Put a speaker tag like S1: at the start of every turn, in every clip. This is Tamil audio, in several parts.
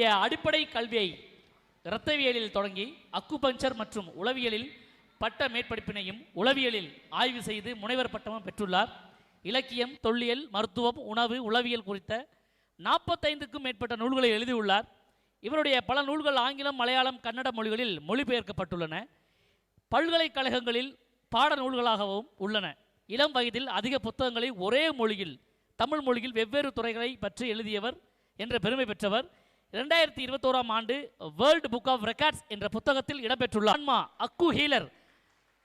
S1: தன்னுடைய அடிப்படை கல்வியை இரத்தவியலில் தொடங்கி அக்குபஞ்சர் மற்றும் உளவியலில் பட்ட மேற்படிப்பினையும் உளவியலில் ஆய்வு செய்து முனைவர் பட்டமும் பெற்றுள்ளார். இலக்கியம் தொல்லியல் மருத்துவம் உணவு உளவியல் குறித்த நாற்பத்தைந்துக்கும் மேற்பட்ட நூல்களை எழுதியுள்ளார். இவருடைய பல நூல்கள் ஆங்கிலம் மலையாளம் கன்னட மொழிகளில் மொழிபெயர்க்கப்பட்டுள்ளன. பல்கலைக்கழகங்களில் பாட நூல்களாகவும் உள்ளன. இளம் வயதில் அதிக புத்தகங்களை ஒரே மொழியில் தமிழ் மொழியில் வெவ்வேறு துறைகளை பற்றி எழுதியவர் என்ற பெருமை பெற்றவர். இரண்டாயிரத்தி இருபத்தோராம் ஆண்டு வேர்ல்டு புக் ஆஃப் ரெக்கார்ட்ஸ் என்ற புத்தகத்தில் இடம்பெற்றுள்ள ஆன்மா அக்கு ஹீலர்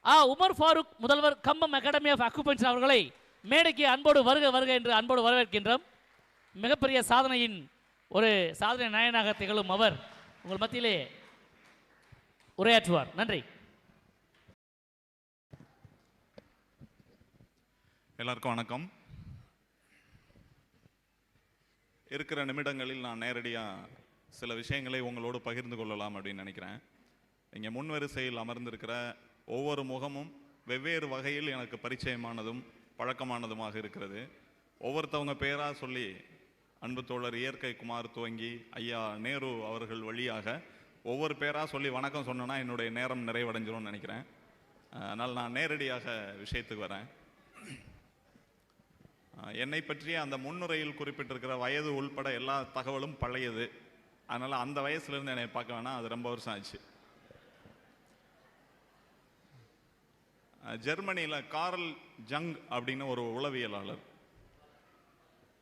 S1: ஆ உமர் ஃபாரூக் முதல்வர் கம்பம் அகாடமி ஆஃப் அக்குபென்ஸ் அவர்களை மேடைக்கு அன்போடு வருக வருக என்று அன்போடு வரவேற்கின்றோம். மிகப்பெரிய சாதனையின் ஒரு சாதனை நாயனாக திகழும் அவர் உங்கள் மத்தியிலே உரையாற்றுவார். நன்றி.
S2: எல்லாருக்கும் வணக்கம். இருக்கிற நிமிடங்களில் நான் நேரடியாக சில விஷயங்களை உங்களோடு பகிர்ந்து கொள்ளலாம் அப்படின்னு நினைக்கிறேன். இங்கே முன்வரிசையில் அமர்ந்திருக்கிற ஒவ்வொரு முகமும் வெவ்வேறு வகையில் எனக்கு பரிச்சயமானதும் பழக்கமானதுமாக இருக்கிறது. ஒவ்வொருத்தவங்க பேராக சொல்லி அன்பு தோழர் இயற்கை குமார் துவங்கி ஐயா நேரு அவர்கள் வழியாக ஒவ்வொரு பேராக சொல்லி வணக்கம் சொன்னேன்னா என்னுடைய நேரம் நிறைவடைஞ்சிரும்னு நினைக்கிறேன். அதனால் நான் நேரடியாக விஷயத்துக்கு வரேன். என்னை பற்றிய அந்த முன்னுரையில் குறிப்பிட்டிருக்கிற வயது உள்பட எல்லா தகவலும் பழையது. அதனால் அந்த வயசுலேருந்து என்னை பார்க்க வேணாம். அது ரொம்ப வருஷம் ஆச்சு. ஜெர்மனியில் கார்ல் ஜங் அப்படின்னு ஒரு உளவியலாளர்.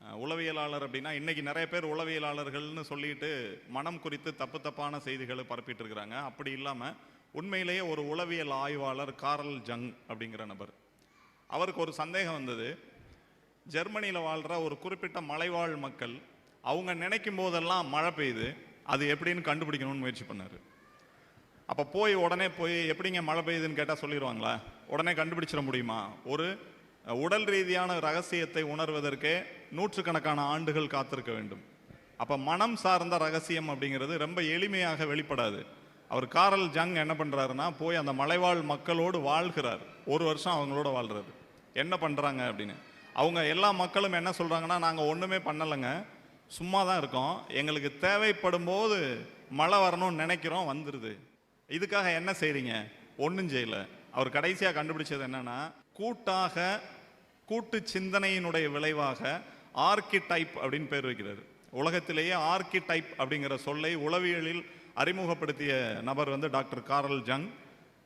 S2: உளவியலாளர் அப்படின்னா இன்னைக்கு நிறைய பேர் உளவியலாளர்கள்னு சொல்லிட்டு மனம் குறித்து தப்பு தப்பான செய்திகளை பரப்பிட்டு இருக்கிறாங்க அப்படி இல்லாமல் உண்மையிலேயே ஒரு உளவியல் ஆய்வாளர் கார்ல் ஜங் அப்படிங்கிற நபர். அவருக்கு ஒரு சந்தேகம் வந்தது. ஜெர்மனியில் வாழ்கிற ஒரு குறிப்பிட்ட மலைவாழ் மக்கள் அவங்க நினைக்கும் போதெல்லாம் மழை பெய்யுது. அது எப்படின்னு கண்டுபிடிக்கணும்னு முயற்சி பண்ணார். அப்போ போய் உடனே போய் எப்படிங்க மழை பெய்யுதுன்னு கேட்டால் சொல்லிடுவாங்களா? உடனே கண்டுபிடிச்சிட முடியுமா? ஒரு உடல் ரீதியான ரகசியத்தை உணர்வதற்கே நூற்றுக்கணக்கான ஆண்டுகள் காத்திருக்க வேண்டும். அப்போ மனம் சார்ந்த ரகசியம் அப்படிங்கிறது ரொம்ப எளிமையாக வெளிப்படாது. அவர் காரல் ஜங் என்ன பண்ணுறாருன்னா போய் அந்த மலைவாழ் மக்களோடு வாழ்கிறார். ஒரு வருஷம் அவங்களோட வாழ்கிறார் என்ன பண்ணுறாங்க அப்படின்னு. அவங்க எல்லா மக்களும் என்ன சொல்கிறாங்கன்னா நாங்கள் ஒன்றுமே பண்ணலைங்க. சும்மா தான் இருக்கோம். எங்களுக்கு தேவைப்படும் போது மழை வரணும்னு நினைக்கிறோம் வந்துடுது இதுக்காக என்ன செய்கிறீங்க ஒன்றும் செய்யல. அவர் கடைசியாக கண்டுபிடிச்சது என்னென்னா கூட்டாக கூட்டு சிந்தனையினுடைய விளைவாக ஆர்கிடைப் அப்படின்னு பேர் வைக்கிறார். உலகத்திலேயே ஆர்கிடைப் அப்படிங்கிற சொல்லை உளவியலில் அறிமுகப்படுத்திய நபர் வந்து டாக்டர் காரல் ஜங்.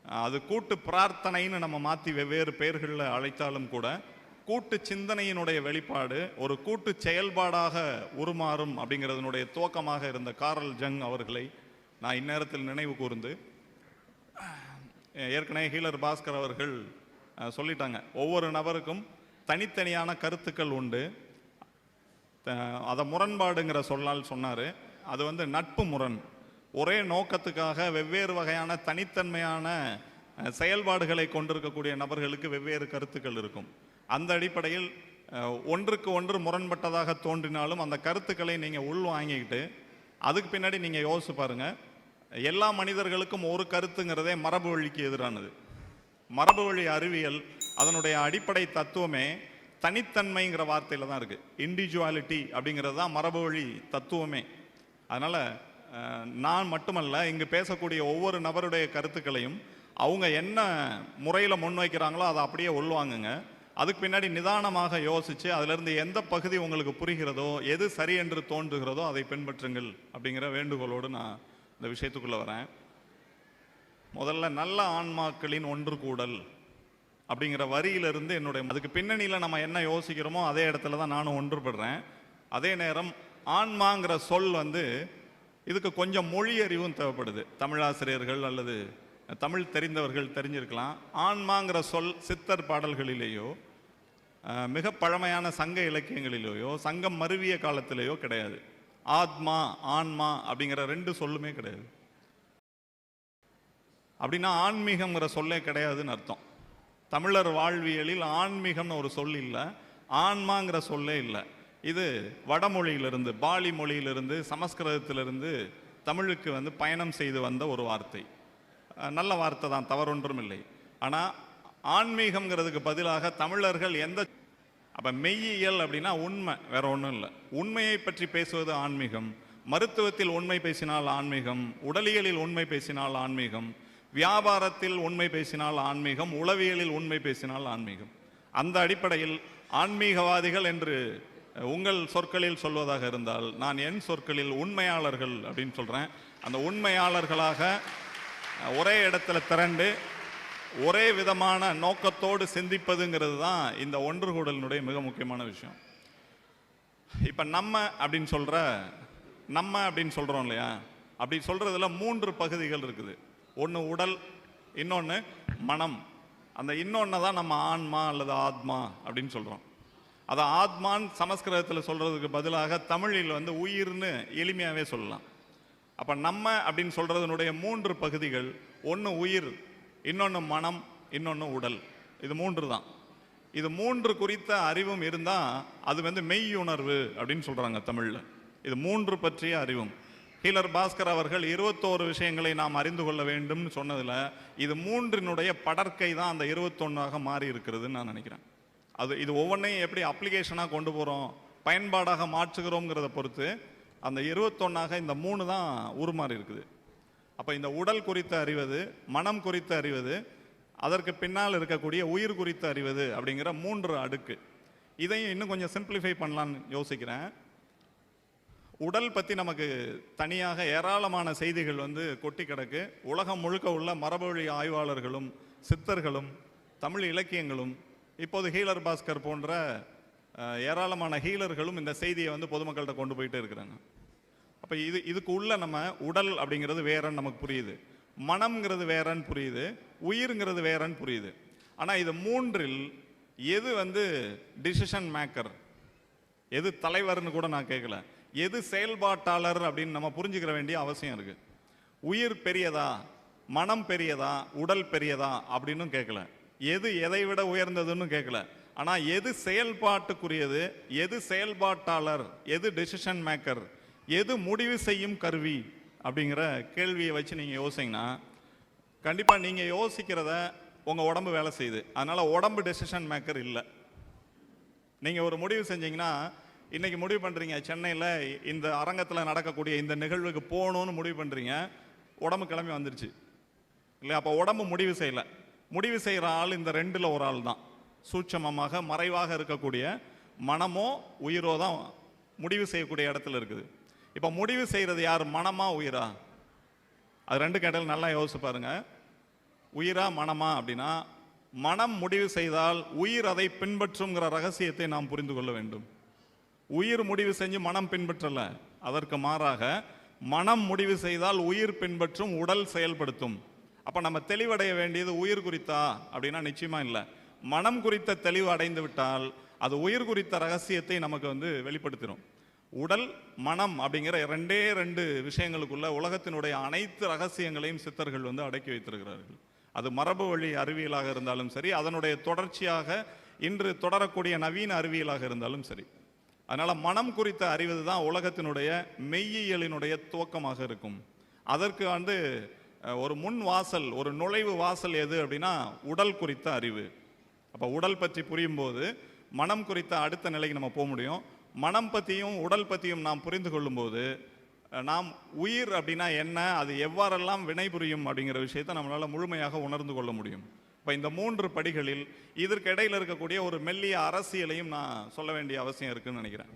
S2: அது கூட்டு பிரார்த்தனைன்னு நம்ம மாற்றி வெவ்வேறு பெயர்களில் அழைத்தாலும் கூட கூட்டு சிந்தனையினுடைய வெளிப்பாடு ஒரு கூட்டு செயல்பாடாக உருமாறும் அப்படிங்கிறதனுடைய துவக்கமாக இருந்த காரல் ஜங் அவர்களை நான் இந்நேரத்தில் நினைவு கூர்ந்து ஏற்கனவே ஹீலர் பாஸ்கர் அவர்கள் சொல்லிட்டாங்க. ஒவ்வொரு நபருக்கும் தனித்தனியான கருத்துக்கள் உண்டு. அதை முரண்பாடுங்கிற சொல்லால் சொன்னார். அது வந்து நட்பு முரண். ஒரே நோக்கத்துக்காக வெவ்வேறு வகையான தனித்தன்மையான செயல்பாடுகளை கொண்டிருக்கக்கூடிய நபர்களுக்கு வெவ்வேறு கருத்துக்கள் இருக்கும். அந்த அடிப்படையில் ஒன்றுக்கு ஒன்று முரண்பட்டதாக தோன்றினாலும் அந்த கருத்துக்களை நீங்கள் உள் வாங்கிக்கிட்டு அதுக்கு பின்னாடி நீங்கள் யோசிச்சு பாருங்கள் எல்லா மனிதர்களுக்கும் ஒரு கருத்துங்கிறதே மரபு வழிக்கு எதிரானது. மரபு வழி அறிவியல் அதனுடைய அடிப்படை தத்துவமே தனித்தன்மைங்கிற வார்த்தையில் தான் இருக்குது இண்டிவிஜுவாலிட்டி அப்படிங்கிறது தான் மரபு வழி தத்துவமே. அதனால் நான் மட்டுமல்ல இங்கு பேசக்கூடிய ஒவ்வொரு நபருடைய கருத்துக்களையும் அவங்க என்ன முறையில் முன்வைக்கிறாங்களோ அதை அப்படியே உள்வாங்குங்க. அதுக்கு பின்னாடி நிதானமாக யோசித்து அதிலிருந்து எந்த பகுதி உங்களுக்கு புரிகிறதோ எது சரி என்று தோன்றுகிறதோ அதை பின்பற்றுங்கள் அப்படிங்கிற வேண்டுகோளோடு நான் இந்த விஷயத்துக்குள்ளே வரேன். முதல்ல நல்ல ஆன்மாக்களின் ஒன்று கூடல் அப்படிங்கிற வரியிலிருந்து என்னுடைய அதுக்கு பின்னணியில் நம்ம என்ன யோசிக்கிறோமோ அதே இடத்துல தான் நானும் ஒன்றுபடுறேன். அதே நேரம் ஆன்மாங்கிற சொல் வந்து இதுக்கு கொஞ்சம் மொழி அறிவும் தேவைப்படுது. தமிழாசிரியர்கள் அல்லது தமிழ் தெரிந்தவர்கள் தெரிஞ்சிருக்கலாம். ஆன்மாங்கிற சொல் சித்தர் பாடல்களிலேயோ மிக பழமையான சங்க இலக்கியங்களிலேயோ சங்கம் மருவிய காலத்திலேயோ கிடையாது. ஆத்மா ஆன்மா அப்படிங்கிற ரெண்டு சொல்லுமே கிடையாது. அப்படின்னா ஆன்மீகம்ங்கிற சொல்லே கிடையாதுன்னு அர்த்தம். தமிழர் வாழ்வியலில் ஆன்மீகம்னு ஒரு சொல் இல்லை ஆன்மாங்கிற சொல்லே இல்லை. இது வடமொழியிலிருந்து பாலி மொழியிலிருந்து சமஸ்கிருதத்திலிருந்து தமிழுக்கு வந்து பயணம் செய்து வந்த ஒரு வார்த்தை. நல்ல வார்த்தை தான் தவறொன்றும் இல்லை ஆனால் ஆன்மீகம்ங்கிறதுக்கு பதிலாக தமிழர்கள் எந்த அப்போ மெய்யியல் அப்படின்னா உண்மை வேற ஒன்றும் இல்லை. உண்மையை பற்றி பேசுவது ஆன்மீகம். மருத்துவத்தில் உண்மை பேசினால் ஆன்மீகம். உடலியலில் உண்மை பேசினால் ஆன்மீகம். வியாபாரத்தில் உண்மை பேசினால் ஆன்மீகம். உளவியலில் உண்மை பேசினால் ஆன்மீகம். அந்த அடிப்படையில் ஆன்மீகவாதிகள் என்று உங்கள் சொற்களில் சொல்வதாக இருந்தால் நான் என் சொற்களில் உண்மையாளர்கள் அப்படின்னு சொல்கிறேன் அந்த உண்மையாளர்களாக ஒரே இடத்துல திரண்டு ஒரே விதமான நோக்கத்தோடு சிந்திப்பதுங்கிறது தான் இந்த ஒன்று கூடலினுடைய மிக முக்கியமான விஷயம். இப்போ நம்ம அப்படின்னு சொல்கிற நம்ம அப்படின்னு சொல்கிறோம் இல்லையா? அப்படி சொல்கிறதுல மூன்று பகுதிகள் இருக்குது. ஒன்று உடல் இன்னொன்று மனம். அந்த இன்னொன்று தான் நம்ம ஆன்மா அல்லது ஆத்மா அப்படின்னு சொல்கிறோம் அதை ஆத்மான்னு சமஸ்கிருதத்தில் சொல்கிறதுக்கு பதிலாக தமிழில் வந்து உயிர்னு எளிமையாகவே சொல்லலாம். அப்போ நம்ம அப்படின்னு சொல்கிறதுனுடைய மூன்று பகுதிகள் ஒன்று உயிர் இன்னொன்று மனம் இன்னொன்று உடல். இது மூன்று தான் இது மூன்று குறித்த அறிவும் இருந்தால் அது வந்து மெய்யுணர்வு அப்படின்னு சொல்கிறாங்க தமிழில். இது மூன்று பற்றிய அறிவும். ஹீலர் பாஸ்கர் அவர்கள் இருபத்தோரு விஷயங்களை நாம் அறிந்து கொள்ள வேண்டும்னு சொன்னதில் இது மூன்றினுடைய படற்கை தான் அந்த இருபத்தொன்னாக மாறி இருக்கிறதுன்னு நான் நினைக்கிறேன். அது இது ஒவ்வொன்றையும் எப்படி அப்ளிகேஷனாக கொண்டு போகிறோம் பயன்பாடாக மாற்றுகிறோங்கிறத பொறுத்து அந்த இருபத்தொன்னாக இந்த மூணு தான் உருமாறி இருக்குது. அப்போ இந்த உடல் குறித்து அறிவது மனம் குறித்து அறிவது அதற்கு பின்னால் இருக்கக்கூடிய உயிர் குறித்து அறிவது அப்படிங்கிற மூன்று அடுக்கு. இதையும் இன்னும் கொஞ்சம் சிம்பிளிஃபை பண்ணலான்னு யோசிக்கிறேன். உடல் பற்றி நமக்கு தனியாக ஏராளமான செய்திகள் வந்து கொட்டி கிடக்கு. உலகம் முழுக்க உள்ள மரபுவழி ஆய்வாளர்களும் சித்தர்களும் தமிழ் இலக்கியங்களும் இப்போது ஹீலர் பாஸ்கர் போன்ற ஏராளமான ஹீலர்களும் இந்த செய்தியை வந்து பொதுமக்கள்கிட்ட கொண்டு போயிட்டே இருக்கிறாங்க. அப்போ இது இதுக்கு உள்ள நம்ம உடல் அப்படிங்கிறது வேறன்னு நமக்கு புரியுது. மனம்ங்கிறது வேறன்னு புரியுது. உயிர்ங்கிறது வேறன்னு புரியுது. ஆனால் இது மூன்றில் எது வந்து டிசிஷன் மேக்கர் எது தலைவர்னு கூட நான் கேட்கல எது செயல்பாட்டாளர் அப்படின்னு நம்ம புரிஞ்சுக்கிற வேண்டிய அவசியம் இருக்குது உயிர் பெரியதா? மனம் பெரியதா? உடல் பெரியதா? அப்படின்னும் கேட்கல எது எதை விட உயர்ந்ததுன்னு கேட்கல ஆனால் எது செயல்பாட்டுக்குரியது எது செயல்பாட்டாளர் எது டெசிஷன் மேக்கர் எது முடிவு செய்யும் கருவி அப்படிங்கிற கேள்வியை வச்சு நீங்கள் யோசிங்கன்னா கண்டிப்பாக நீங்கள் யோசிக்கிறத உங்கள் உடம்பு வேலை செய்யுது. அதனால் உடம்பு டெசிஷன் மேக்கர் இல்லை. நீங்கள் ஒரு முடிவு செஞ்சீங்கன்னா இன்றைக்கி முடிவு பண்ணுறீங்க சென்னையில் இந்த அரங்கத்தில் நடக்கக்கூடிய இந்த நிகழ்வுக்கு போகணும்னு முடிவு பண்ணுறீங்க உடம்பு கிளம்பி வந்துருச்சு. இல்லை அப்போ உடம்பு முடிவு செய்யல. முடிவு செய்கிற ஆள் இந்த ரெண்டில் ஒரு ஆள் தான் சூட்சமமாக மறைவாக இருக்கக்கூடிய மனமோ உயிரோ தான் முடிவு செய்யக்கூடிய இடத்துல இருக்குது. இப்போ முடிவு செய்கிறது யார்? மனமா உயிரா? அது ரெண்டு கேட்டால் நல்லா யோசிச்சு பாருங்க. உயிரா மனமா அப்படின்னா மனம் முடிவு செய்தால் உயிர் அதை பின்பற்றுங்கிற ரகசியத்தை நாம் புரிந்து கொள்ள வேண்டும். உயிர் முடிவு செஞ்சு மனம் பின்பற்றல அதற்கு மாறாக மனம் முடிவு செய்தால் உயிர் பின்பற்றும் உடல் செயல்படுத்தும். அப்போ நம்ம தெளிவடைய வேண்டியது உயிர் குறித்தா அப்படின்னா நிச்சயமாக இல்லை. மனம் குறித்த தெளிவு அடைந்து விட்டால் அது உயிர் குறித்த ரகசியத்தை நமக்கு வந்து வெளிப்படுத்திடும் உடல் மனம் அப்படிங்கிற ரெண்டே ரெண்டு விஷயங்களுக்குள்ள உலகத்தினுடைய அனைத்து ரகசியங்களையும் சித்தர்கள் வந்து அடக்கி வைத்திருக்கிறார்கள். அது மரபு வழி அறிவியலாக இருந்தாலும் சரி அதனுடைய தொடர்ச்சியாக இன்று தொடரக்கூடிய நவீன அறிவியலாக இருந்தாலும் சரி. அதனால் மனம் குறித்த அறிவது தான் உலகத்தினுடைய மெய்யியலினுடைய துவக்கமாக இருக்கும். அதற்கு வந்து ஒரு முன் வாசல் ஒரு நுழைவு வாசல் எது அப்படின்னா உடல் குறித்த அறிவு. அப்போ உடல் பற்றி புரியும் போது மனம் குறித்த அடுத்த நிலைக்கு நம்ம போக முடியும். மனம் பற்றியும் உடல் பற்றியும் நாம் புரிந்து கொள்ளும்போது நாம் உயிர் அப்படின்னா என்ன அது எவ்வாறெல்லாம் வினைபுரியும் அப்படிங்கிற விஷயத்தை நம்மளால் முழுமையாக உணர்ந்து கொள்ள முடியும். இப்போ இந்த மூன்று படிகளில் இதற்கு இடையில இருக்கக்கூடிய ஒரு மெல்லிய அரசியலையும் நான் சொல்ல வேண்டிய அவசியம் இருக்குன்னு நினைக்கிறேன்.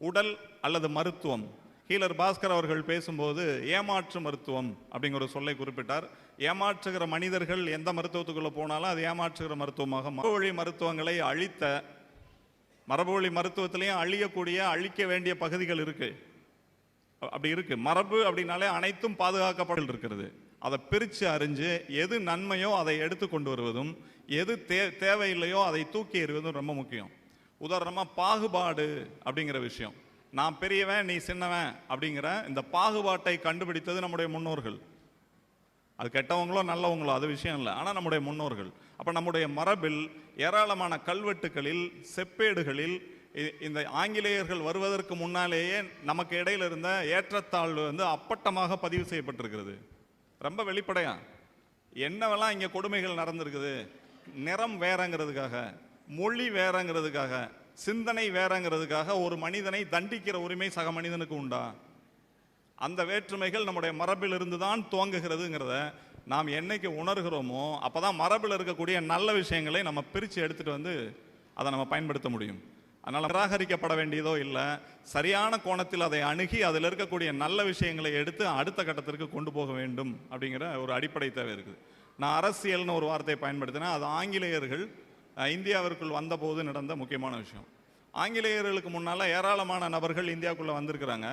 S2: உடல் அல்லது மருத்துவம். ஹீலர் பாஸ்கர் அவர்கள் பேசும்போது ஏமாற்று மருத்துவம் அப்படிங்கிற ஒரு சொல்லை குறிப்பிட்டார். ஏமாற்றுகிற மனிதர்கள் எந்த மருத்துவத்துக்குள்ளே போனாலும் அது ஏமாற்றுகிற மருத்துவமாக மரபுவழி மருத்துவங்களை அழித்த மரபுவழி மருத்துவத்திலையும் அழியக்கூடிய அழிக்க வேண்டிய பகுதிகள் இருக்குது அப்படி இருக்குது மரபு அப்படின்னாலே அனைத்தும் பாதுகாக்கப்படல் இருக்கிறது. அதை பிரித்து அறிஞ்சு எது நன்மையோ அதை எடுத்து கொண்டு வருவதும் எது தே தேவையில்லையோ அதை தூக்கி எறிவதும் ரொம்ப முக்கியம். உதாரணமாக பாகுபாடு அப்படிங்கிற விஷயம். நான் பெரியவன் நீ சின்னவன் அப்படிங்கிற இந்த பாகுபாட்டை கண்டுபிடித்தது நம்முடைய முன்னோர்கள். அது கெட்டவங்களோ நல்லவங்களோ அது விஷயம் இல்லை. ஆனால் நம்முடைய முன்னோர்கள். அப்போ நம்முடைய மரபில் ஏராளமான கல்வெட்டுகளில் செப்பேடுகளில் இ- இந்த ஆங்கிலேயர்கள் வருவதற்கு முன்னாலேயே நமக்கு இடையில் இருந்த ஏற்றத்தாழ்வு வந்து அப்பட்டமாக பதிவு செய்யப்பட்டிருக்கிறது. ரொம்ப வெளிப்படையா? என்னவெல்லாம் இங்கே கொடுமைகள் நடந்திருக்குது? நிறம் வேறங்கிறதுக்காக மொழி வேறங்கிறதுக்காக சிந்தனை வேறங்கிறதுக்காக ஒரு மனிதனை தண்டிக்கிற உரிமை சக மனிதனுக்கு உண்டா? அந்த வேற்றுமைகள் நம்முடைய மரபிலிருந்து தான் துவங்குகிறதுங்கிறத நாம் என்னைக்கு உணர்கிறோமோ அப்போ தான் மரபில் இருக்கக்கூடிய நல்ல விஷயங்களை நம்ம பிரித்து எடுத்துகிட்டு வந்து அதை நம்ம பயன்படுத்த முடியும். அதனால் நிராகரிக்கப்பட வேண்டியதோ இல்லை சரியான கோணத்தில் அதை அணுகி அதில் இருக்கக்கூடிய நல்ல விஷயங்களை எடுத்து அடுத்த கட்டத்திற்கு கொண்டு போக வேண்டும் அப்படிங்கிற ஒரு அடிப்படை தேவை இருக்குது. நான் அரசியல்னு ஒரு வார்த்தையை பயன்படுத்தினேன் அது ஆங்கிலேயர்கள் இந்தியாவிற்குள் வந்தபோது நடந்த முக்கியமான விஷயம். ஆங்கிலேயர்களுக்கு முன்னால் ஏராளமான நபர்கள் இந்தியாவுக்குள்ளே வந்திருக்கிறாங்க.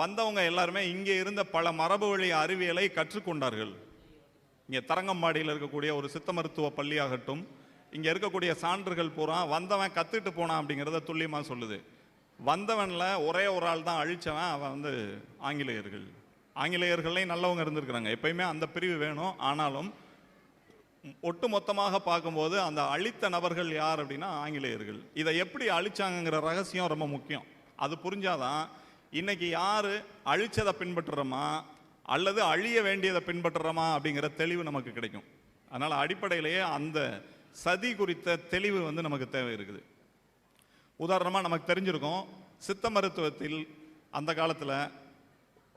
S2: வந்தவங்க எல்லாருமே இங்கே இருந்த பல மரபு வழி அறிவியலை கற்றுக்கொண்டார்கள். இங்கே தரங்கம்பாடியில் இருக்கக்கூடிய ஒரு சித்த மருத்துவ பள்ளியாகட்டும் இங்கே இருக்கக்கூடிய சான்றுகள் பூரா வந்தவன் கற்றுட்டு போனான் அப்படிங்கிறத துல்லியமாக சொல்லுது. வந்தவனில் ஒரே ஒரு ஆள் தான் அழிச்சவன் அவன் வந்து ஆங்கிலேயர்கள். ஆங்கிலேயர்களையும் நல்லவங்க இருந்திருக்கிறாங்க. எப்பயுமே அந்த பிரிவு வேணும். ஆனாலும் ஒட்டு மொத்தமாக பார்க்கும்போது அந்த அழித்த நபர்கள் யார் அப்படின்னா ஆங்கிலேயர்கள். இதை எப்படி அழிச்சாங்கங்கிற ரகசியம் ரொம்ப முக்கியம். அது புரிஞ்சாதான் இன்னைக்கு யார் அழிச்சதை பின்பற்றுறோமா? அல்லது அழிய வேண்டியதை பின்பற்றுறோமா? அப்படிங்கிற தெளிவு நமக்கு கிடைக்கும். அதனால் அடிப்படையிலேயே அந்த சதி குறித்த தெளிவு வந்து நமக்கு தேவை இருக்குது. உதாரணமாக நமக்கு தெரிஞ்சிருக்கும் சித்த மருத்துவத்தில் அந்த காலத்தில்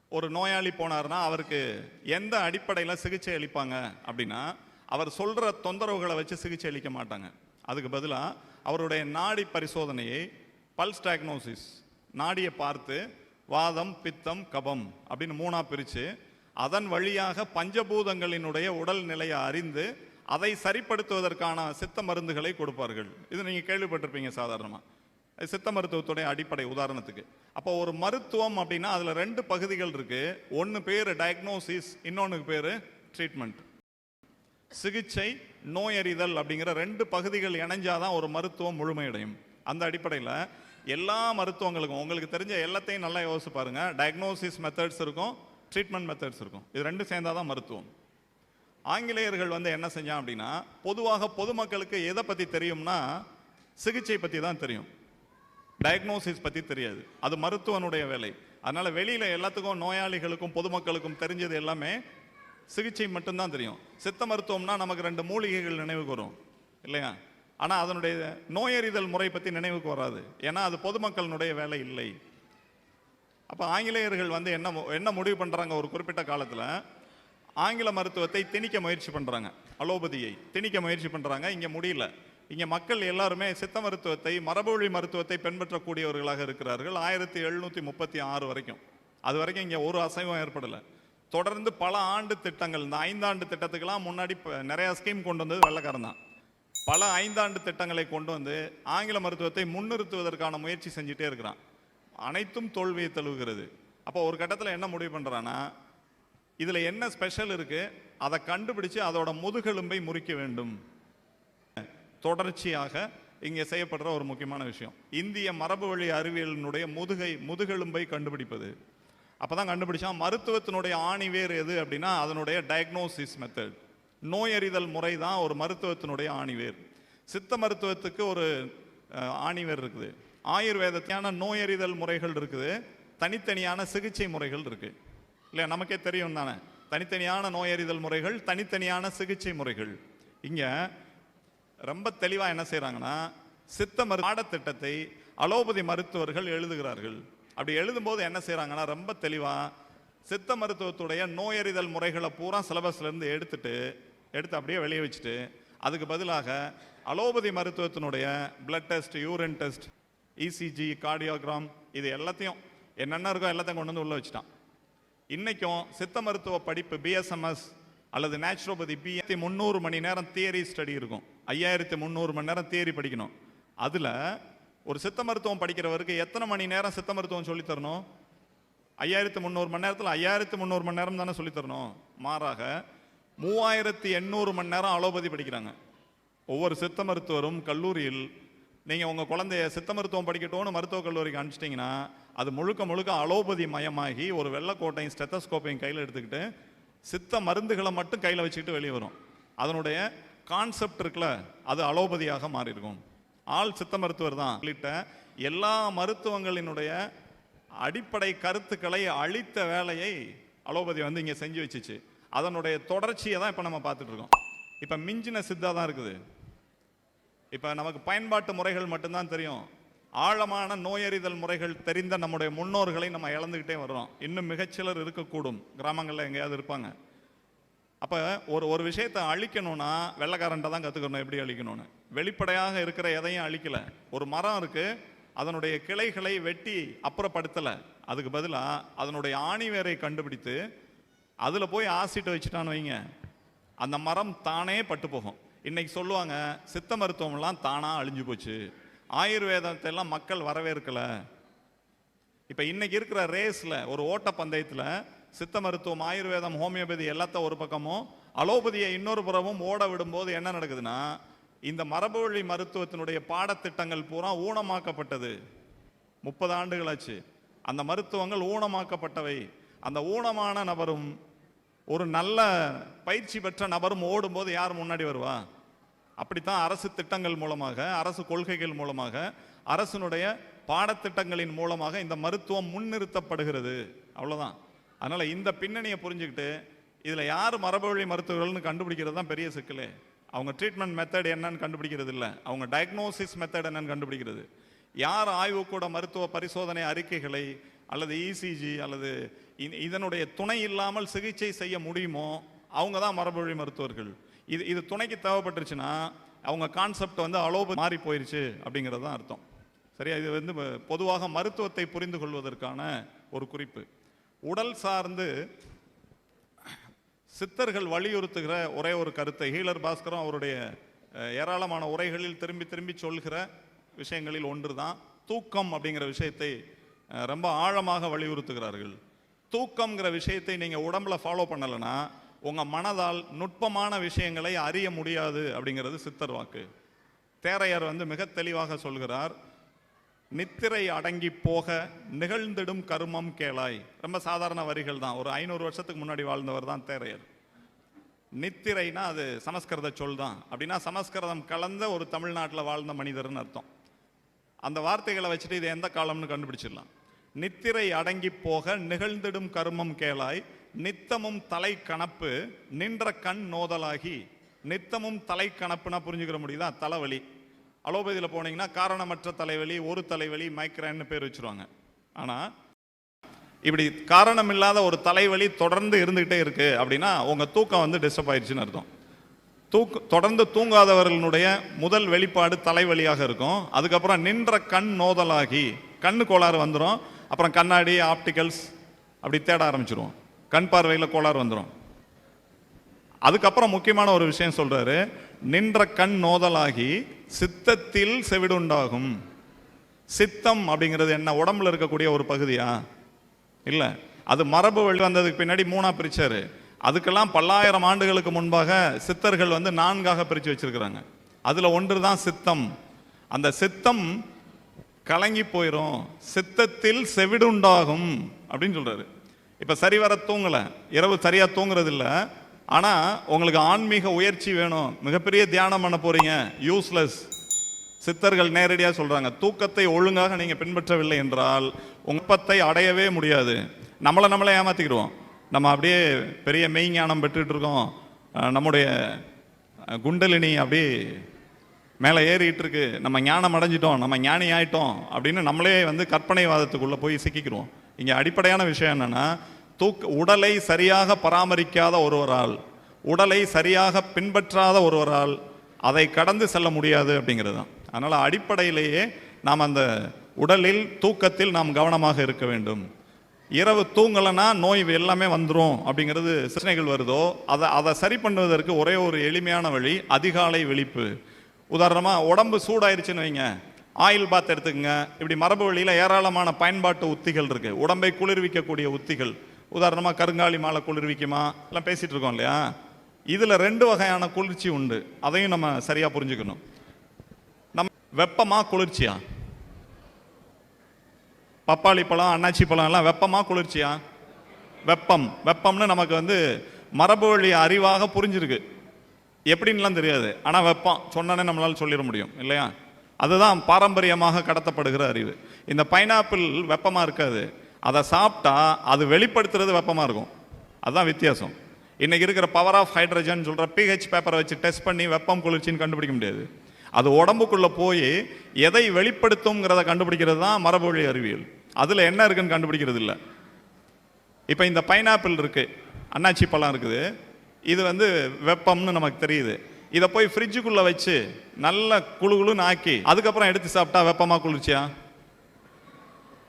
S2: ஒரு நோயாளி போனார்னா அவருக்கு எந்த அடிப்படையில் சிகிச்சை அளிப்பாங்க அப்படின்னா அவர் சொல்கிற தொந்தரவுகளை வச்சு சிகிச்சை அளிக்க மாட்டாங்க. அதுக்கு பதிலாக அவருடைய நாடி பரிசோதனையை பல்ஸ் டயக்னோசிஸ் நாடியை பார்த்து வாதம் பித்தம் கபம் அப்படின்னு மூணாக பிரித்து அதன் வழியாக பஞ்சபூதங்களினுடைய உடல் நிலையை அறிந்து அதை சரிப்படுத்துவதற்கான சித்த மருந்துகளை கொடுப்பார்கள். இது நீங்கள் கேள்விப்பட்டிருப்பீங்க சாதாரணமாக சித்த மருத்துவத்துடைய அடிப்படை உதாரணத்துக்கு. அப்போ ஒரு மருத்துவம் அப்படின்னா அதில் ரெண்டு பகுதிகள் இருக்குது ஒன்று பேர் டயக்னோசிஸ் இன்னொன்று பேர் ட்ரீட்மெண்ட் சிகிச்சை நோயறிதல் அப்படிங்கிற ரெண்டு பகுதிகள் இணைஞ்சாதான் ஒரு மருத்துவம் முழுமையடையும். அந்த அடிப்படையில் எல்லா மருத்துவங்களுக்கும் உங்களுக்கு தெரிஞ்ச எல்லாத்தையும் நல்லா யோசிச்சு பாருங்கள் டயக்னோசிஸ் மெத்தட்ஸ் இருக்கும் ட்ரீட்மெண்ட் மெத்தட்ஸ் இருக்கும். இது ரெண்டும் சேர்ந்தாதான் மருத்துவம். ஆங்கிலேயர்கள் வந்து என்ன செஞ்சான் அப்படின்னா பொதுவாக பொதுமக்களுக்கு எதை பற்றி தெரியும்னா சிகிச்சை பற்றி தான் தெரியும். டயக்னோசிஸ் பற்றி தெரியாது. அது மருத்துவனுடைய வேலை. அதனால் வெளியில் எல்லாத்துக்கும் நோயாளிகளுக்கும் பொதுமக்களுக்கும் தெரிஞ்சது எல்லாமே சிகிச்சை மட்டும்தான் தெரியும். சித்த மருத்துவம்னா நமக்கு ரெண்டு மூலிகைகள் நினைவுக்கு வரும். இல்லையா? ஆனால் அதனுடைய நோயறிதல் முறை பற்றி நினைவுக்கு வராது. ஏன்னா அது பொதுமக்களினுடைய வேலை இல்லை. அப்போ ஆங்கிலேயர்கள் வந்து என்ன மு- என்ன முடிவு பண்ணுறாங்க ஒரு குறிப்பிட்ட காலத்தில்? ஆங்கில மருத்துவத்தை திணிக்க முயற்சி பண்ணுறாங்க அலோபதியை திணிக்க முயற்சி பண்ணுறாங்க இங்கே முடியல. இங்கே மக்கள் எல்லாருமே சித்த மருத்துவத்தை மரபுவழி மருத்துவத்தை பின்பற்றக்கூடியவர்களாக இருக்கிறார்கள். ஆயிரத்தி எழுநூற்றி முப்பத்தி ஆறு வரைக்கும். அது வரைக்கும் இங்கே ஒரு அசைவம் ஏற்படலை. தொடர்ந்து பல ஆண்டு திட்டங்கள் இந்த ஐந்தாண்டு திட்டத்துக்கெல்லாம் முன்னாடி நிறையா ஸ்கீம் கொண்டு வந்தது வெள்ளக்காரன் தான். பல ஐந்தாண்டு திட்டங்களை கொண்டு வந்து ஆங்கில மருத்துவத்தை முன்னிறுத்துவதற்கான முயற்சி செஞ்சுட்டே இருக்கிறான். அனைத்தும் தோல்வியை தழுவுகிறது. அப்போ ஒரு கட்டத்தில் என்ன முடிவு பண்ணுறான்னா இதில் என்ன ஸ்பெஷல் இருக்குது அதை கண்டுபிடிச்சு அதோட முதுகெலும்பை முறிக்க வேண்டும். தொடர்ச்சியாக இங்கே செய்யப்படுற ஒரு முக்கியமான விஷயம். இந்திய மரபு வழி அறிவியலினுடைய முதுகை முதுகெலும்பை கண்டுபிடிப்பது. அப்பதான் கண்டுபிடிச்சா மருத்துவத்தினுடைய ஆணி வேறு எது அப்படின்னா அதனுடைய டயக்னோசிஸ் மெத்தட் நோயறிதல் முறை தான் ஒரு மருத்துவத்தினுடைய ஆணிவேர். சித்த மருத்துவத்துக்கு ஒரு ஆணிவேர் இருக்குது. ஆயுர்வேதத்தியான நோயறிதல் முறைகள் இருக்குது. தனித்தனியான சிகிச்சை முறைகள் இருக்குது இல்லையா? நமக்கே தெரியும் தானே? தனித்தனியான நோயறிதல் முறைகள் தனித்தனியான சிகிச்சை முறைகள். இங்கே ரொம்ப தெளிவாக என்ன செய்கிறாங்கன்னா சித்த மரு பாடத்திட்டத்தை அலோபதி மருத்துவர்கள் எழுதுகிறார்கள். அப்படி எழுதும்போது என்ன செய்கிறாங்கன்னா ரொம்ப தெளிவாக சித்த மருத்துவத்துடைய நோயறிதல் முறைகளை பூரா சிலபஸ்லேருந்து எடுத்துட்டு எடுத்து அப்படியே வெளியே வச்சுட்டு அதுக்கு பதிலாக allopathy மருத்துவத்தினுடைய blood test urine test ECG cardiogram இது எல்லாத்தையும் என்னென்ன இருக்கோ எல்லாத்தையும் கொண்டு வந்து உள்ளே வச்சுட்டான். இன்றைக்கும் சித்த மருத்துவ படிப்பு பிஎஸ்எம்எஸ் அல்லது நேச்சுரோபதி பிஎத்தி முந்நூறு மணி நேரம் தியரி ஸ்டடி இருக்கும். ஐயாயிரத்தி முந்நூறு மணி நேரம் தியரி படிக்கணும். அதில் ஒரு சித்த மருத்துவம் படிக்கிறவருக்கு எத்தனை மணி நேரம் சித்த மருத்துவம் சொல்லித் தரணும்? ஐயாயிரத்தி முந்நூறு மணி நேரத்தில் ஐயாயிரத்தி முந்நூறு மணி நேரம் தானே சொல்லித்தரணும் மாறாக மூவாயிரத்தி எண்ணூறு மணி நேரம் அலோபதி படிக்கிறாங்க. ஒவ்வொரு சித்த மருத்துவரும் கல்லூரியில் நீங்கள் உங்கள் குழந்தைய சித்த மருத்துவம் படிக்கட்டும்னு மருத்துவக் கல்லூரிக்கு அனுப்பிச்சிட்டிங்கன்னா அது முழுக்க முழுக்க அலோபதி மயமாகி ஒரு வெள்ளக்கோட்டையும் ஸ்டெத்தஸ்கோப்பையும் கையில் எடுத்துக்கிட்டு சித்த மருந்துகளை மட்டும் கையில் வச்சுக்கிட்டு வெளியே வரும். அதனுடைய கான்செப்ட் இருக்குல்ல அது அலோபதியாக மாறியிருக்கும். ஆள் சித்த மருத்துவர் தான். உள்ளிட்ட எல்லா மருத்துவங்களினுடைய அடிப்படை கருத்துக்களை அழித்த வேலையை அலோபதி வந்து இங்கே செஞ்சு வச்சுச்சு. அதனுடைய தொடர்ச்சியை தான் இப்போ நம்ம பார்த்துட்டு இருக்கோம் இப்போ மிஞ்சின சித்தா தான் இருக்குது. இப்போ நமக்கு பயன்பாட்டு முறைகள் மட்டும்தான் தெரியும். ஆழமான நோயறிதல் முறைகள் தெரிந்த நம்முடைய முன்னோர்களை நம்ம இழந்துக்கிட்டே வர்றோம். இன்னும் மிகச்சிலர் இருக்கக்கூடும். கிராமங்களில் எங்கேயாவது இருப்பாங்க. அப்போ ஒரு ஒரு விஷயத்தை அழிக்கணும்னா வெள்ளக்காரன்ட்ட தான் கற்றுக்கணும் எப்படி அழிக்கணும்னு. வெளிப்படையாக இருக்கிற எதையும் அழிக்கலை. ஒரு மரம் இருக்குது அதனுடைய கிளைகளை வெட்டி அப்புறப்படுத்தலை. அதுக்கு பதிலாக அதனுடைய ஆணி வேரை கண்டுபிடித்து அதில் போய் ஆசிட் வச்சுட்டான்னு வைங்க. அந்த மரம் தானே பட்டு போகும். இன்றைக்கி சொல்லுவாங்க சித்த மருத்துவம்லாம் தானாக அழிஞ்சு போச்சு. ஆயுர்வேதத்தை எல்லாம் மக்கள் வரவேற்கலை. இப்போ இன்றைக்கி இருக்கிற ரேஸில் ஒரு ஓட்ட சித்த மருத்துவம் ஆயுர்வேதம் ஹோமியோபதி எல்லாத்த ஒரு பக்கமும் அலோபதியை இன்னொரு புறமும் ஓட விடும்போது என்ன நடக்குதுன்னா இந்த மரபுவழி மருத்துவத்தினுடைய பாடத்திட்டங்கள் பூரா ஊனமாக்கப்பட்டது. முப்பது ஆண்டுகளாச்சு அந்த மருத்துவங்கள் ஊனமாக்கப்பட்டவை. அந்த ஊனமான நபரும் ஒரு நல்ல பயிற்சி பெற்ற நபரும் ஓடும்போது யார் முன்னாடி வருவா? அப்படித்தான் அரசு திட்டங்கள் மூலமாக அரசு கொள்கைகள் மூலமாக அரசினுடைய பாடத்திட்டங்களின் மூலமாக இந்த மருத்துவம் முன்னிறுத்தப்படுகிறது. அவ்வளோதான் அதனால் இந்த பின்னணியை புரிஞ்சுக்கிட்டு இதில் யார் மரபுவழி மருத்துவர்கள்னு கண்டுபிடிக்கிறது தான் பெரிய சிக்கலே. அவங்க ட்ரீட்மெண்ட் மெத்தட் என்னன்னு கண்டுபிடிக்கிறது இல்லை. அவங்க டயக்னோசிஸ் மெத்தட் என்னன்னு கண்டுபிடிக்கிறது. யார் ஆய்வுக்கூட மருத்துவ பரிசோதனை அறிக்கைகளை அல்லது இசிஜி அல்லது இதனுடைய துணை இல்லாமல் சிகிச்சை செய்ய முடியுமோ அவங்க தான் மரபுவழி மருத்துவர்கள். இது இது துணைக்கு தேவைப்பட்டுருச்சுன்னா அவங்க கான்செப்ட் வந்து அலோப மாறி போயிருச்சு அப்படிங்கிறது தான் அர்த்தம். சரியா? இது வந்து பொதுவாக மருத்துவத்தை புரிந்து கொள்வதற்கான ஒரு குறிப்பு. உடல் சார்ந்து சித்தர்கள் வலியுறுத்துகிற ஒரே ஒரு கருத்தை ஹீலர் பாஸ்கரும் அவருடைய ஏராளமான உரைகளில் திரும்பி திரும்பி சொல்கிற விஷயங்களில் ஒன்று தான் தூக்கம் அப்படிங்கிற விஷயத்தை ரொம்ப ஆழமாக வலியுறுத்துகிறார்கள். தூக்கம்ங்கிற விஷயத்தை நீங்கள் உடம்புல ஃபாலோ பண்ணலைன்னா உங்கள் மனதால் நுட்பமான விஷயங்களை அறிய முடியாது அப்படிங்கிறது சித்தர் வாக்கு. தேரையர் வந்து மிக தெளிவாக சொல்கிறார் நித்திரை அடங்கி போக நிகழ்ந்திடும் கருமம் கேளாய். ரொம்ப சாதாரண வரிகள் தான். ஒரு ஐநூறு வருஷத்துக்கு முன்னாடி வாழ்ந்தவர் தான் தேரையர். நித்திரைனா அது சமஸ்கிருத சொல் தான். அப்படின்னா சமஸ்கிருதம் கலந்த ஒரு தமிழ்நாட்டில் வாழ்ந்த மனிதர்னு அர்த்தம். அந்த வார்த்தைகளை வச்சுட்டு இது எந்த காலம்னு கண்டுபிடிச்சிடலாம். நித்திரை அடங்கி போக நிகழ்ந்திடும் கருமம் கேளாய். நித்தமும் தலை கணப்பு நின்ற கண் நோதலாகி. நித்தமும் தலை கணப்புனா புரிஞ்சுக்கிற முடியுதா? தலைவலி. அலோபதியில் போனீங்கன்னா காரணமற்ற தலைவலி ஒரு தலைவலி மைக்ரேன்னு பேர் வச்சுருவாங்க. ஆனால் இப்படி காரணம் இல்லாத ஒரு தலைவலி தொடர்ந்து இருந்துக்கிட்டே இருக்குது அப்படின்னா உங்கள் தூக்கம் வந்து டிஸ்டர்ப் ஆயிடுச்சுன்னு அர்த்தம். தூக்கு தொடர்ந்து தூங்காதவர்களுடைய முதல் வெளிப்பாடு தலைவலியாக இருக்கும். அதுக்கப்புறம் நின்ற கண் நோதலாகி கண்ணு கோளாறு வந்துடும் அப்புறம் கண்ணாடி ஆப்டிக்கல்ஸ் அப்படி தேட ஆரம்பிச்சிருவோம். கண் பார்வையில் கோளாறு வந்துடும் அதுக்கப்புறம் முக்கியமான ஒரு விஷயம் சொல்கிறாரு நின்ற கண் நோதலாகி சித்தத்தில் செவிடுண்டாகும் சித்தம் அப்படிங்கிறது என்ன? உடம்புல இருக்கக்கூடிய ஒரு பகுதியா? இல்லை. அது மரபு வழி வந்ததுக்கு பின்னாடி மூணாக பிரித்தார் அதுக்கெல்லாம் பல்லாயிரம் ஆண்டுகளுக்கு முன்பாக சித்தர்கள் வந்து நான்காக பிரித்து வச்சுருக்கிறாங்க. அதில் ஒன்று தான் சித்தம். அந்த சித்தம் கலங்கி போயிடும் சித்தத்தில் செவிடுண்டாகும் அப்படின்னு சொல்கிறாரு இப்போ சரி வர தூங்கலை இரவு சரியாக தூங்குறது ஆனால் உங்களுக்கு ஆன்மீக உயர்ச்சி வேணும். மிகப்பெரிய தியானம் பண்ண போகிறீங்க யூஸ்லெஸ் சித்தர்கள் நேரடியாக சொல்கிறாங்க தூக்கத்தை ஒழுங்காக நீங்கள் பின்பற்றவில்லை என்றால் உங்கப்பத்தை அடையவே முடியாது. நம்மளை நம்மளே ஏமாத்திக்கிடுவோம். நம்ம அப்படியே பெரிய மெய்ஞானம் பெற்றுட்ருக்கோம் நம்முடைய குண்டலினி அப்படியே மேலே ஏறிட்டு இருக்கு நம்ம ஞானம் அடைஞ்சிட்டோம் நம்ம ஞானி ஆயிட்டோம் அப்படின்னு நம்மளே வந்து கற்பனைவாதத்துக்குள்ளே போய் சிக்கிக்கிறோம் இங்கே அடிப்படையான விஷயம் என்னென்னா தூக்க உடலை சரியாக பராமரிக்காத ஒருவரால் உடலை சரியாக பின்பற்றாத ஒருவரால் அதை கடந்து செல்ல முடியாது அப்படிங்கிறது தான். அதனால் அடிப்படையிலேயே நாம் அந்த உடலில் தூக்கத்தில் நாம் கவனமாக இருக்க வேண்டும். இரவு தூங்கலைன்னா நோய் எல்லாமே வந்துரும் அப்படிங்கிறது பிரச்சனைகள் வருதோ அதை அதை சரி பண்ணுவதற்கு ஒரே ஒரு எளிமையான வழி அதிகாலை விழிப்பு. உதாரணமாக உடம்பு சூடாயிருச்சுன்னு வைங்க. ஆயில் பாத் எடுத்துக்கங்க. இப்படி மரபு வழியில் ஏராளமான பயன்பாட்டு உத்திகள் இருக்குது உடம்பை குளிர்விக்கக்கூடிய உத்திகள். உதாரணமாக கருங்காலி மாலை குளிர்விக்குமா? எல்லாம் பேசிகிட்டு இருக்கோம் இல்லையா? இதில் ரெண்டு வகையான குளிர்ச்சி உண்டு. அதையும் நம்ம சரியாக புரிஞ்சுக்கணும். நம்ம வெப்பமாக குளிர்ச்சியா? பப்பாளி பழம் அன்னாச்சி பழம் எல்லாம் வெப்பமாக குளிர்ச்சியா? வெப்பம். வெப்பம்னு நமக்கு வந்து மரபு வழி அறிவாக புரிஞ்சிருக்கு. எப்படின்லாம் தெரியாது. ஆனால் வெப்பம் சொன்னானே நம்மளால் சொல்லிட முடியும். இல்லையா? அதுதான் பாரம்பரியமாக கடத்தப்படுகிற அறிவு. இந்த பைனாப்பிள் வெப்பமாக இருக்காது. அதை சாப்பிட்டா அது வெளிப்படுத்துறது வெப்பமாக இருக்கும். அதுதான் வித்தியாசம். இன்றைக்கி இருக்கிற பவர் ஆஃப் ஹைட்ரஜன் சொல்கிற பிஹெச் பேப்பரை வச்சு டெஸ்ட் பண்ணி வெப்பம் குளிர்ச்சின்னு கண்டுபிடிக்க முடியாது. அது உடம்புக்குள்ளே போய் எதை வெளிப்படுத்தும்ங்கிறத கண்டுபிடிக்கிறது தான் மரபொழி அறிவியல். அதில் என்ன இருக்குன்னு கண்டுபிடிக்கிறது இல்லை இப்போ இந்த பைனாப்பிள் இருக்குது அன்னாச்சி பழம் இருக்குது. இது வந்து வெப்பம்னு நமக்கு தெரியுது. இதை போய் ஃப்ரிட்ஜுக்குள்ளே வச்சு நல்ல குளு குளுன்னு ஆக்கி அதுக்கப்புறம் எடுத்து சாப்பிட்டா வெப்பமாக குளிர்ச்சியா?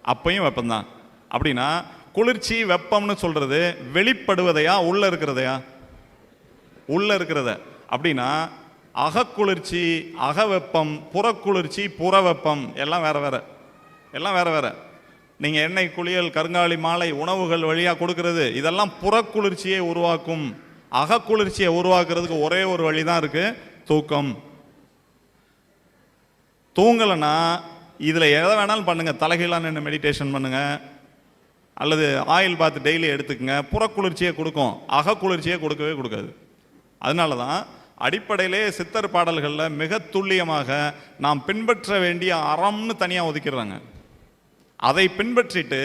S2: அப்பையும் வெப்பம்தான். அப்படின்னா குளிர்ச்சி வெப்பம்னு சொல்கிறது வெளிப்படுவதையா உள்ளே இருக்கிறதையா? உள்ளே இருக்கிறத. அப்படின்னா அகக்குளிர்ச்சி அகவெப்பம் புறக்குளிர்ச்சி புறவெப்பம் எல்லாம் வேறு வேறு. எல்லாம் வேறு வேறு. நீங்கள் எண்ணெய் குளியல் கருங்காலி மாலை உணவுகள் வழியாக கொடுக்கறது இதெல்லாம் புறக்குளிர்ச்சியை உருவாக்கும் அகக்குளிர்ச்சியை உருவாக்குறதுக்கு ஒரே ஒரு வழி தான் இருக்கு தூக்கம். தூங்கலைன்னா இதில் எதை வேணாலும் பண்ணுங்கள் தலைகீழாக நின்று மெடிடேஷன் பண்ணுங்கள் அல்லது ஆயில் பாத்து டெய்லி எடுத்துக்கங்க. புறக்குளிர்ச்சியை கொடுக்கும். அகக்குளிர்ச்சியை கொடுக்கவே கொடுக்காது. அதனால தான் அடிப்படையிலே சித்தர் பாடல்களில் மிக துல்லியமாக நாம் பின்பற்ற வேண்டிய அறம்னு தனியாக ஒதுக்கிடுறாங்க. அதை பின்பற்றிட்டு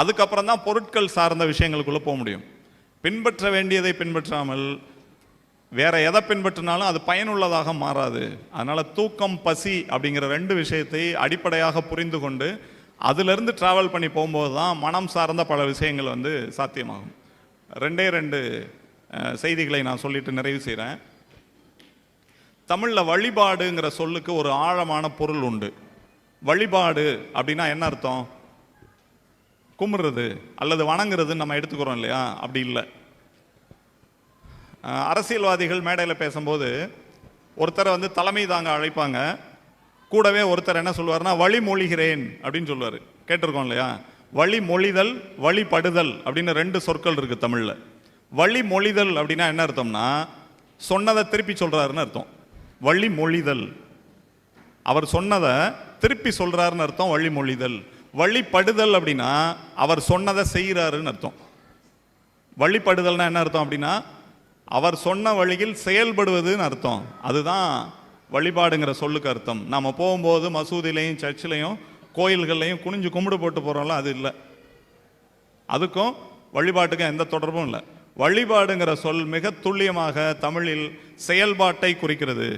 S2: அதுக்கப்புறம் தான் பொருட்கள் சார்ந்த விஷயங்களுக்குள்ளே போக முடியும். பின்பற்ற வேண்டியதை பின்பற்றாமல் வேற எதை பின்பற்றினாலும் அது பயனுள்ளதாக மாறாது. அதனால் தூக்கம் பசி அப்படிங்கிற ரெண்டு விஷயத்தை அடிப்படையாக புரிந்து கொண்டு அதிலிருந்து ட்ராவல் பண்ணி போகும்போது தான் மனம் சார்ந்த பல விஷயங்கள் வந்து சாத்தியமாகும். ரெண்டே ரெண்டு செய்திகளை நான் சொல்லிட்டு நிறைவு செய்கிறேன் தமிழில் வழிபாடுங்கிற சொல்லுக்கு ஒரு ஆழமான பொருள் உண்டு. வழிபாடு அப்படின்னா என்ன அர்த்தம்? கும்பிடுறது அல்லது வணங்குறதுன்னு நம்ம எடுத்துக்கிறோம் இல்லையா? அப்படி இல்லை. அரசியல்வாதிகள் மேடையில் பேசும்போது ஒருத்தரை வந்து தலைமை தாங்க அழைப்பாங்க. கூடவே ஒருத்தர் என்ன சொல்லுவார்னா வழிமொழிகிறேன் அப்படின்னு சொல்லுவார். கேட்டிருக்கோம் இல்லையா? வழிமொழிதல் வழிபடுதல் அப்படின்னு ரெண்டு சொற்கள் இருக்குது தமிழில். வழி வழிமொழிதல் அப்படின்னா என்ன அர்த்தம்னா சொன்னதை திருப்பி சொல்கிறாருன்னு அர்த்தம். வழிமொழிதல் அவர் சொன்னதை திருப்பி சொல்கிறாருன்னு அர்த்தம் வழிமொழிதல் வழிபடுதல் அப்படின்னா அவர் சொன்னதை செய்கிறாருன்னு அர்த்தம். வழிபடுதல்னா என்ன அர்த்தம் அப்படின்னா அவர் சொன்ன வழியில் செயல்படுவதுன்னு அர்த்தம். அதுதான் வழிபாடுங்கிற சொல்லுக்கு அர்த்தம். நம்ம போகும்போது மசூதிலையும் சர்ச்சிலையும் கோயில்கள்லையும் குனிஞ்சு கும்பிடு போட்டு போகிறோம்ல அது இல்லை. அதுக்கும் வழிபாட்டுக்கும் எந்த தொடர்பும் இல்லை. வழிபாடுங்கிற சொல் மிக துல்லியமாக தமிழில் செயல்பாட்டை குறிக்கிறது.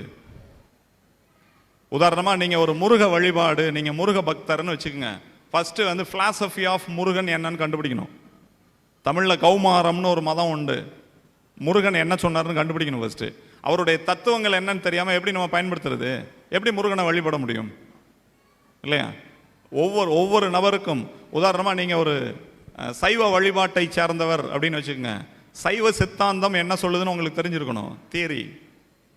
S2: உதாரணமாக நீங்கள் ஒரு முருக வழிபாடு நீங்கள் முருக பக்தர்னு வச்சுக்கோங்க. ஃபஸ்ட்டு வந்து ஃபிலாசபி ஆஃப் முருகன் என்னன்னு கண்டுபிடிக்கணும். தமிழில் கௌமாரம்னு ஒரு மதம் உண்டு. முருகன் என்ன சொன்னார்னு கண்டுபிடிக்கணும் ஃபஸ்ட்டு அவருடைய தத்துவங்கள் என்னன்னு தெரியாமல் எப்படி நம்ம பயன்படுத்துறது? எப்படி முருகனை வழிபட முடியும்? இல்லையா? ஒவ்வொரு ஒவ்வொரு நபருக்கும் உதாரணமாக நீங்கள் ஒரு சைவ வழிபாட்டை சேர்ந்தவர் அப்படின்னு வச்சுக்கோங்க. சைவ சித்தாந்தம் என்ன சொல்லுதுன்னு உங்களுக்கு தெரிஞ்சிருக்கணும். தியரி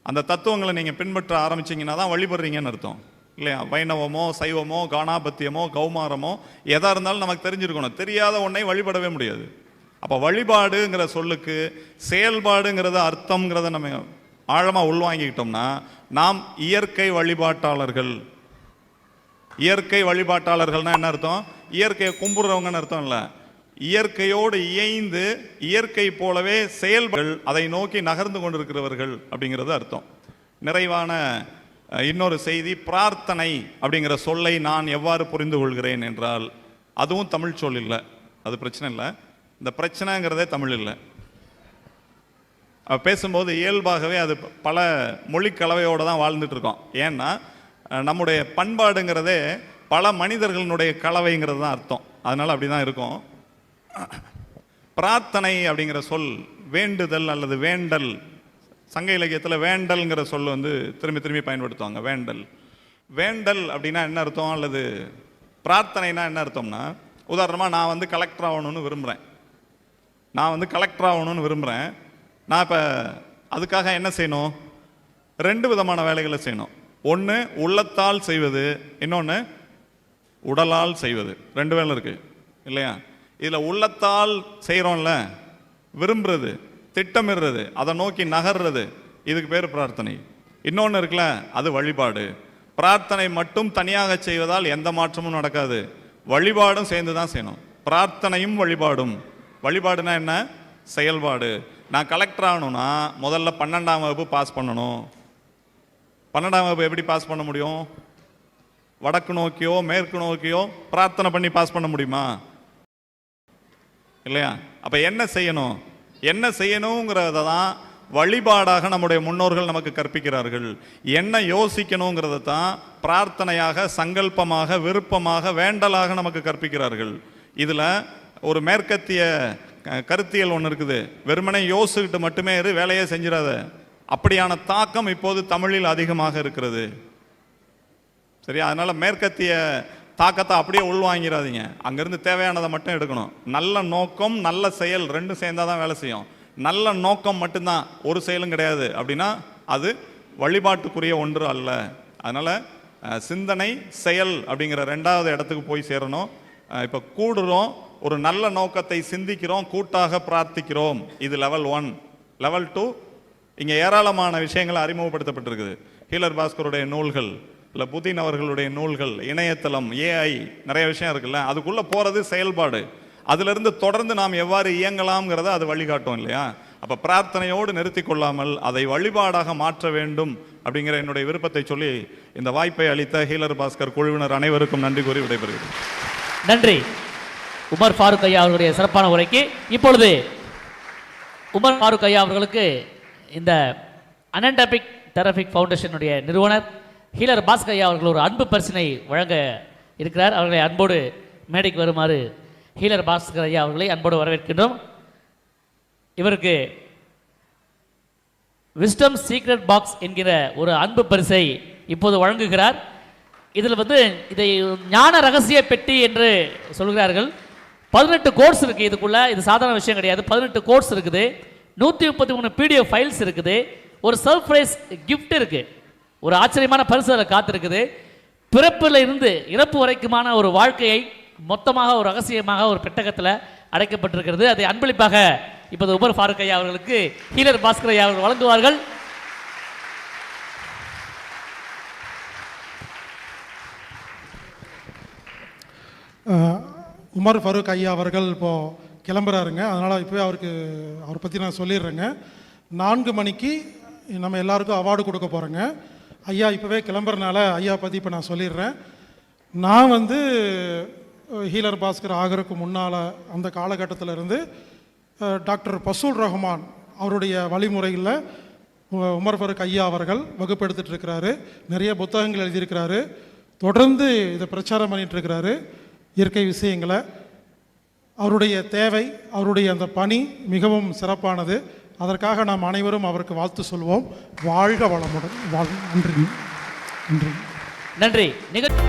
S2: அந்த தத்துவங்களை நீங்கள் பின்பற்ற ஆரம்பிச்சீங்கன்னா தான் வழிபடுறீங்கன்னு அர்த்தம். இல்லையா? வைணவமோ சைவமோ காணாபத்தியமோ கௌமாரமோ எதாக இருந்தாலும் நமக்கு தெரிஞ்சிருக்கணும். தெரியாத ஒன்றை வழிபடவே முடியாது. அப்போ வழிபாடுங்கிற சொல்லுக்கு செயல்பாடுங்கிறத அர்த்தம்ங்கிறத நம்ம ஆழமாக உள்வாங்கிக்கிட்டோம்னா நாம் இயற்கை வழிபாட்டாளர்கள். இயற்கை வழிபாட்டாளர்கள்னா என்ன அர்த்தம்? இயற்கையை கும்பிடுறவங்கன்னு அர்த்தம் இல்லை. இயற்கையோடு இயைந்து இயற்கை போலவே செயல்கள் அதை நோக்கி நகர்ந்து கொண்டிருக்கிறவர்கள் அப்படிங்கிறது அர்த்தம். நிறைவான இன்னொரு செய்தி பிரார்த்தனை அப்படிங்கிற சொல்லை நான் எவ்வாறு புரிந்து கொள்கிறேன் என்றால் அதுவும் தமிழ் சொல் இல்லை. அது பிரச்சனை இல்லை. இந்த பிரச்சனைங்கிறதே தமிழ் இல்லை. பேசும்போது இயல்பாகவே அது பல மொழி கலவையோடு தான் வாழ்ந்துட்டுருக்கோம் ஏன்னா நம்முடைய பண்பாடுங்கிறதே பல மனிதர்களுடைய கலவைங்கிறது தான் அர்த்தம். அதனால் அப்படி தான் இருக்கும். பிரார்த்தனை அப்படிங்கிற சொல் வேண்டுதல் அல்லது வேண்டல் சங்க இலக்கியத்தில் வேண்டல்ங்கிற சொல் வந்து திரும்பி திரும்பி பயன்படுத்துவாங்க வேண்டல். வேண்டல் அப்படின்னா என்ன அர்த்தம்? அல்லது பிரார்த்தனைனா என்ன அர்த்தம்னா உதாரணமாக நான் வந்து கலெக்டர் ஆகணும்னு விரும்புகிறேன் நான் வந்து கலெக்டர் ஆகணும்னு விரும்புகிறேன் நான் இப்போ அதுக்காக என்ன செய்யணும்? ரெண்டு விதமான வேலைகளை செய்யணும். ஒன்று உள்ளத்தால் செய்வது. இன்னொன்று உடலால் செய்வது. ரெண்டு வேலை இருக்குது இல்லையா? இதில் உள்ளத்தால் செய்கிறோம்ல விரும்புறது. திட்டமிடுறது அதை நோக்கி நகர்றது இதுக்கு பேர் பிரார்த்தனை. இன்னொன்று இருக்குல்ல அது வழிபாடு. பிரார்த்தனை மட்டும் தனியாக செய்வதால் எந்த மாற்றமும் நடக்காது. வழிபாடும் சேர்ந்து தான் செய்யணும். பிரார்த்தனையும் வழிபாடும். வழிபாடுனா என்ன? செயல்பாடு. நான் கலெக்டர் ஆகணும்னா முதல்ல பன்னெண்டாம் வகுப்பு பாஸ் பண்ணணும். பன்னெண்டாம் வகுப்பு எப்படி பாஸ் பண்ண முடியும்? வடக்கு நோக்கியோ மேற்கு நோக்கியோ பிரார்த்தனை பண்ணி பாஸ் பண்ண முடியுமா? இல்லையா? அப்போ என்ன செய்யணும்? என்ன செய்யணுங்கிறத தான் வழிபாடாக நம்முடைய முன்னோர்கள் நமக்கு கற்பிக்கிறார்கள். என்ன யோசிக்கணுங்கிறத தான் பிரார்த்தனையாக சங்கல்பமாக விருப்பமாக வேண்டலாக நமக்கு கற்பிக்கிறார்கள். இதில் ஒரு மேற்கத்திய க- கருத்தியல் ஒன்று இருக்குது. வெறுமனே யோசிச்சுக்கிட்டு மட்டுமே இரு வேலையே செஞ்சிடாத. அப்படியான தாக்கம் இப்போது தமிழில் அதிகமாக இருக்கிறது. சரி அதனால் மேற்கத்திய தாக்கத்தை அப்படியே உள்வாங்கிறாதீங்க. அங்கேருந்து தேவையானதை மட்டும் எடுக்கணும். நல்ல நோக்கம் நல்ல செயல் ரெண்டும் சேர்ந்தாதான் தான் வேலை செய்யும். நல்ல நோக்கம் மட்டும்தான் ஒரு செயலும் கிடையாது. அப்படின்னா அது வழிபாட்டுக்குரிய ஒன்று அல்ல. அதனால் சிந்தனை செயல் அப்படிங்கிற ரெண்டாவது இடத்துக்கு போய் சேரணும். இப்போ கூடுறோம் ஒரு நல்ல நோக்கத்தை சிந்திக்கிறோம் கூட்டாக பிரார்த்திக்கிறோம். இது லெவல் ஒன் லெவல் டூ இங்கே ஏராளமான விஷயங்கள் அறிமுகப்படுத்தப்பட்டிருக்குது. ஹீலர் பாஸ்கருடைய நூல்கள். இல்லை புதின் அவர்களுடைய நூல்கள் இணையதளம் ஏஐ நிறைய விஷயம் இருக்குல்ல அதுக்குள்ளே போகிறது செயல்பாடு. அதிலிருந்து தொடர்ந்து நாம் எவ்வாறு இயங்கலாம்ங்கிறத அது வழிகாட்டும் இல்லையா? அப்போ பிரார்த்தனையோடு நிறுத்தி கொள்ளாமல் அதை வழிபாடாக மாற்ற வேண்டும் அப்படிங்கிற என்னுடைய விருப்பத்தை சொல்லி இந்த வாய்ப்பை அளித்த ஹீலர் பாஸ்கர் குழுவினர் அனைவருக்கும் நன்றி கூறி விடைபெறுகிறேன்.
S1: நன்றி. உமர் ஃபாரூக் ஐயா அவர்களுடைய சிறப்பான உரைக்கு இப்பொழுது உமர் ஃபாரூக் ஐயா அவர்களுக்கு இந்த அனன்டபிக் தெரபிக் ஃபவுண்டேஷனுடைய நிறுவனர் ஹீலர் பாஸ்கர் ஐயா அவர்கள் ஒரு அன்பு பரிசினை வழங்க இருக்கிறார். அவர்களை அன்போடு மேடைக்கு வருமாறு ஹீலர் பாஸ்கர் ஐயா அவர்களை அன்போடு வரவேற்கின்றோம். இவருக்கு விஸ்டம் சீக்ரெட் பாக்ஸ் என்கிற ஒரு அன்பு பரிசை இப்போது வழங்குகிறார். இதில் வந்து இதை ஞான ரகசிய பெட்டி என்று சொல்கிறார்கள். பதினெட்டு கோர்ஸ் இருக்குது இதுக்குள்ள. இது சாதாரண விஷயம் கிடையாது. பதினெட்டு கோர்ஸ் இருக்குது. நூற்றி முப்பத்தி மூணு பிடிஎஃப் ஃபைல்ஸ் இருக்குது. ஒரு சர்ப்ரைஸ் கிஃப்ட் இருக்குது ஒரு ஆச்சரியமான பரிசு அதில் காத்திருக்குது. பிறப்பில் இருந்து இறப்பு வரைக்குமான ஒரு வாழ்க்கையை மொத்தமாக ஒரு ரகசியமாக ஒரு பெட்டகத்தில் அடைக்கப்பட்டிருக்கிறது. அதை அன்பளிப்பாக இப்போது உமர் ஃபாரூக் ஐயா அவர்களுக்கு ஹீலர் பாஸ்கர் ஐயா அவர்கள் வழங்குவார்கள்.
S3: உமர் ஃபரூக் ஐயா அவர்கள் இப்போது கிளம்புறாருங்க. அதனால் இப்போவே அவருக்கு அவரை பற்றி நான் சொல்லிடுறேங்க. நான்கு மணிக்கு நம்ம எல்லாருக்கும் அவார்டு கொடுக்க போகிறோங்க ஐயா இப்போவே கிளம்புறனால ஐயா பற்றி இப்போ நான் சொல்லிடுறேன். நான் வந்து ஹீலர் பாஸ்கர் ஆகிறதுக்கு முன்னால் அந்த காலகட்டத்தில் இருந்து டாக்டர் பசூல் ரஹ்மான் அவருடைய வழிமுறையில் உமர் ஃபருக் ஐயா அவர்கள் வகுப்பெடுத்துட்டு இருக்கிறாரு. நிறைய புத்தகங்கள் எழுதியிருக்கிறாரு. தொடர்ந்து இதை பிரச்சாரம் பண்ணிகிட்ருக்கிறாரு இயற்கை விஷயங்களை. அவருடைய தேவை அவருடைய அந்த பணி மிகவும் சிறப்பானது. அதற்காக நாம் அனைவரும் அவருக்கு வாழ்த்து சொல்வோம். வாழ்க வளமுடன். வாழ் நன்றி. நன்றி.
S1: நன்றி. நிகழ்ச்சி